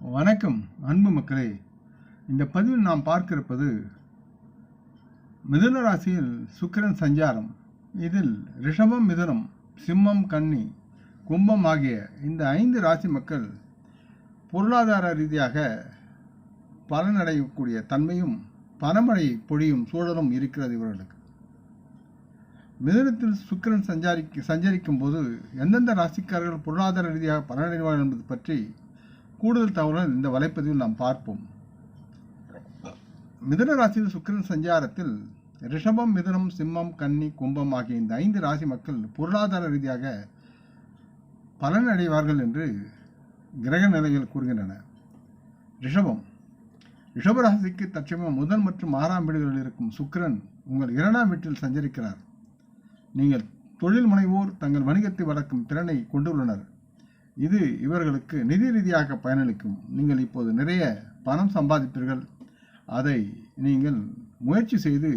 வணக்கம் அன்பு மக்களே. இந்த பதிவில் நாம் பார்க்க இருப்பது மிதுன ராசியில் சுக்கிரன் சஞ்சாரம். இதில் ரிஷபம் மிதுனம் சிம்மம் கன்னி கும்பம் ஆகிய இந்த ஐந்து ராசி மக்கள் பொருளாதார ரீதியாக பலனடையக்கூடிய தன்மையும் பணமழை பொழியும் சூழலும் இருக்கிறது இவர்களுக்கு. மிதுனத்தில் சுக்கிரன் சஞ்சாரி சஞ்சரிக்கும் போது எந்தெந்த ராசிக்காரர்கள் பொருளாதார ரீதியாக பலனடைவார்கள் என்பது பற்றி கூடுதல் தகவல்கள் இந்த வலைப்பதிவில் நாம் பார்ப்போம். மிதுன ராசியில் சுக்கிரன் சஞ்சாரத்தில் ரிஷபம் மிதுனம் சிம்மம் கன்னி கும்பம் ஆகிய இந்த ஐந்து ராசி மக்கள் பொருளாதார ரீதியாக பலன் அடைவார்கள் என்று கிரக நிலைகள் கூறுகின்றன. ரிஷபம். ரிஷப ராசிக்கு தற்சமயம் முதல் மற்றும் ஆறாம் வீடுகளில் இருக்கும் சுக்கிரன் உங்கள் இரண்டாம் வீட்டில் சஞ்சரிக்கிறார். நீங்கள் தொழில் முனைவோர் தங்கள் வணிகத்தை வளர்க்கும் திறனை கொண்டுள்ளனர். இது இவர்களுக்கு நிதி ரீதியாக பயனளிக்கும். நீங்கள் இப்போது நிறைய பணம் சம்பாதிப்பீர்கள். அதை நீங்கள் முயற்சி செய்து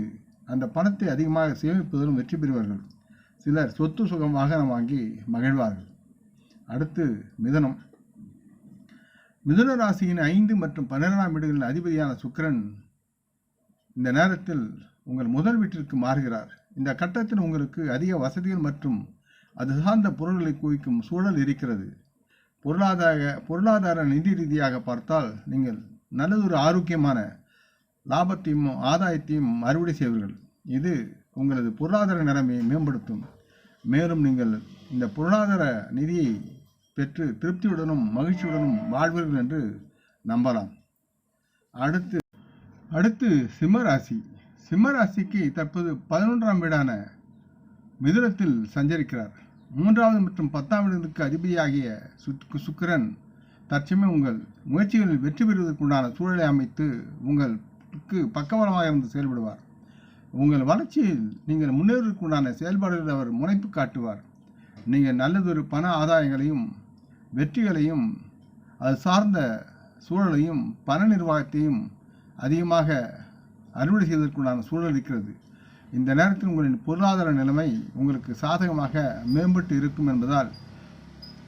அந்த பணத்தை அதிகமாக சேமிப்பதிலும் வெற்றி பெறுவார்கள். சிலர் சொத்து சுகம் வாகனம் வாங்கி மகிழ்வார்கள். அடுத்து மிதனம். மிதுன ராசியின் ஐந்து மற்றும் பன்னிரெண்டாம் வீடுகளின் அதிபதியான சுக்கிரன் இந்த நேரத்தில் உங்கள் முதல் வீட்டிற்கு மாறுகிறார். இந்த கட்டத்தில் உங்களுக்கு அதிக வசதிகள் மற்றும் அது சார்ந்த பொருள்களை குவிக்கும் சூழல் இருக்கிறது. பொருளாதார பொருளாதார நிதி ரீதியாக பார்த்தால் நீங்கள் நல்லதொரு ஆரோக்கியமான லாபத்தையும் ஆதாயத்தையும் அறுவடை செய்வீர்கள். இது உங்களது பொருளாதார நிலைமையை மேம்படுத்தும். மேலும் நீங்கள் இந்த பொருளாதார நிதியை பெற்று திருப்தியுடனும் மகிழ்ச்சியுடனும் வாழ்வீர்கள் என்று நம்பலாம். அடுத்து அடுத்து சிம்மராசி சிம்மராசிக்கு தற்போது பதினொன்றாம் வீடான மிதுனத்தில் சஞ்சரிக்கிறார். மூன்றாவது மற்றும் பத்தாம் வீடுகளுக்கு அதிபதியாகிய சுக் சுக்கிரன் தற்சமயம் உங்கள் முயற்சிகளில் வெற்றி பெறுவதற்குண்டான சூழலை அமைத்து உங்களுக்கு பக்கபலமாக இருந்து செயல்படுவார். உங்கள் வளர்ச்சியில் நீங்கள் முன்னேறுவதற்குண்டான செயல்பாடுகளில் அவர் முனைப்பு காட்டுவார். நீங்கள் நல்லதொரு பண ஆதாயங்களையும் வெற்றிகளையும் அது சார்ந்த சூழலையும் பண நிர்வாகத்தையும் அதிகமாக அறுவடை செய்வதற்குண்டான சூழல் இருக்கிறது. இந்த நேரத்தில் உங்களின் பொருளாதார நிலைமை உங்களுக்கு சாதகமாக மேம்பட்டு இருக்கும் என்பதால்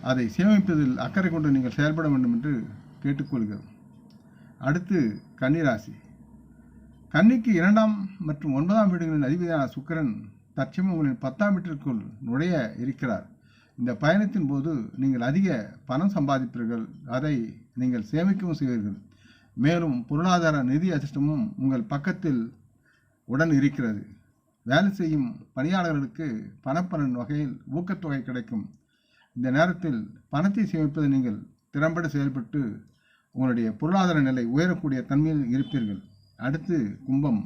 அதை சேமிப்பதில் அக்கறை கொண்டு நீங்கள் செயல்பட வேண்டும் என்று கேட்டுக்கொள்கிறோம். அடுத்து கன்னிராசி. கன்னிக்கு இரண்டாம் மற்றும் ஒன்பதாம் வீடுகளின் அதிபதியான சுக்கிரன் தற்சமயம் உங்களின் பத்தாம் வீட்டிற்குள் நுழைய இருக்கிறார். இந்த பயணத்தின் போது நீங்கள் அதிக பணம் சம்பாதிப்பீர்கள். அதை நீங்கள் சேமிக்கவும் செய்வீர்கள். மேலும் பொருளாதார நிதி அதிர்ஷ்டமும் உங்கள் பக்கத்தில் உடன் இருக்கிறது. வேலை செய்யும் பணியாளர்களுக்கு பணப்பலன் வகையில் ஊக்கத்தொகை கிடைக்கும். இந்த நேரத்தில் பணத்தை சேமிப்பது நீங்கள் திறம்பட செயல்பட்டு உங்களுடைய பொருளாதார நிலை உயரக்கூடிய தன்மையில் இருப்பீர்கள். அடுத்து கும்பம்.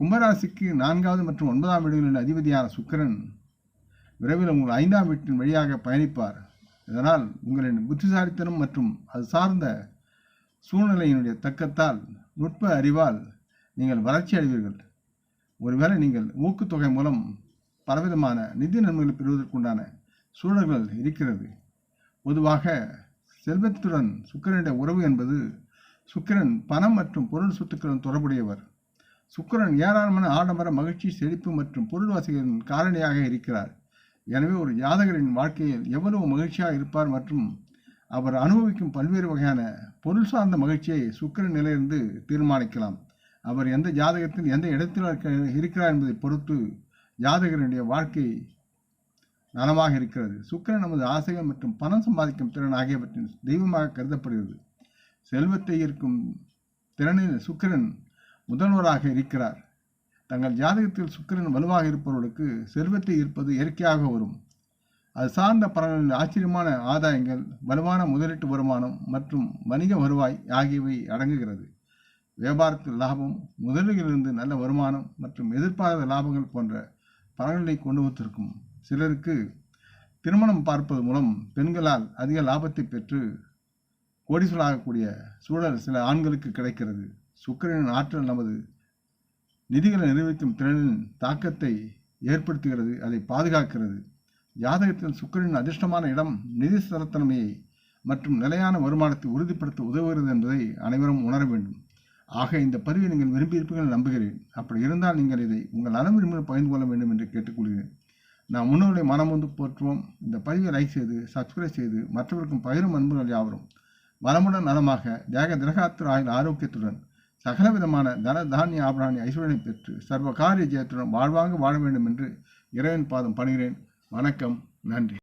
கும்பராசிக்கு நான்காவது மற்றும் ஒன்பதாம் வீடுகளில் அதிபதியான சுக்கரன் விரைவில் உங்கள் ஐந்தாம் வீட்டின் வழியாக பயணிப்பார். இதனால் உங்களின் புத்திசாலித்தனம் மற்றும் அது சார்ந்த சூழ்நிலையினுடைய தக்கத்தால் நுட்ப அறிவால் நீங்கள் வளர்ச்சி அடைவீர்கள். ஒருவேளை நீங்கள் ஊக்குத்தொகை மூலம் பலவிதமான நிதி நன்மைகளை பெறுவதற்குண்டான சூழல்கள் இருக்கிறது. பொதுவாக செல்வத்துடன் சுக்கரனுடைய உறவு என்பது சுக்கிரன் பணம் மற்றும் பொருள் சொத்துக்களுடன் தொடர்புடையவர். சுக்கிரன் ஏராளமான ஆடம்பர மகிழ்ச்சி செழிப்பு மற்றும் பொருள் வசதிகளின் காரணியாக இருக்கிறார். எனவே ஒரு ஜாதகரின் வாழ்க்கையில் எவ்வளவு மகிழ்ச்சியாக இருப்பார் மற்றும் அவர் அனுபவிக்கும் பல்வேறு வகையான பொருள் சார்ந்த மகிழ்ச்சியை சுக்கிரன் நிலையிலிருந்து தீர்மானிக்கலாம். அவர் எந்த ஜாதகத்தில் எந்த இடத்தில் இருக்கிறார் என்பதை பொறுத்து ஜாதகருடைய வாழ்க்கை நலமாக இருக்கிறது. சுக்கிரன் நமது ஆசைகள் மற்றும் பணம் சம்பாதிக்கும் திறன் ஆகியவற்றின் தெய்வமாக கருதப்படுகிறது. செல்வத்தை ஈர்க்கும் திறனில் சுக்கிரன் முதல்வராக இருக்கிறார். தங்கள் ஜாதகத்தில் சுக்கிரன் வலுவாக இருப்பவர்களுக்கு செல்வத்தை ஈர்ப்பது இயற்கையாக வரும். அது சார்ந்த பலன்களில் ஆச்சரியமான ஆதாயங்கள் வலுவான முதலீட்டு வருமானம் மற்றும் வணிக வருவாய் ஆகியவை அடங்குகிறது. வியாபாரத்தில் லாபம் முதலீடுகளிலிருந்து நல்ல வருமானம் மற்றும் எதிர்பாராத லாபங்கள் போன்ற பலன்களை கொண்டு வந்திருக்கும். சிலருக்கு திருமணம் பார்ப்பது மூலம் பெண்களால் அதிக லாபத்தை பெற்று கோடிசூலாகக்கூடிய சூழல் சில ஆண்களுக்கு கிடைக்கிறது. சுக்கிரனின் ஆற்றல் நமது நிதிகளை நிர்வகிக்கும் திறனின் தாக்கத்தை ஏற்படுத்துகிறது அதை பாதுகாக்கிறது. ஜாதகத்தில் சுக்கிரனின் அதிர்ஷ்டமான இடம் நிதி ஸ்திரத்தன்மையை மற்றும் நிலையான வருமானத்தை உறுதிப்படுத்த உதவுகிறது என்பதை அனைவரும் உணர வேண்டும். ஆக இந்த பதிவை நீங்கள் விரும்பியிருப்பீர்கள் நம்புகிறேன். அப்படி இருந்தால் நீங்கள் இதை உங்கள் நலம் விரும்பினால் பகிர்ந்து கொள்ள வேண்டும் என்று கேட்டுக்கொள்கிறேன். நாம் முன்னோர்களை மனம் வந்து போற்றுவோம். இந்த பதிவை லைக் செய்து சப்ஸ்கிரைப் செய்து மற்றவருக்கும் பகிரும் அன்புகள் யாவரும். வளமுடன் நலமாக தேக திரகாத்திர ஆயுள் ஆரோக்கியத்துடன் சகலவிதமான தன தானிய ஆபராணி ஐஸ்வர்யனை பெற்று சர்வ காரிய ஜெயத்துடன் வாழ்வாங்க வாழ வேண்டும் என்று இறைவன் பாதம் பணிகிறேன். வணக்கம். நன்றி.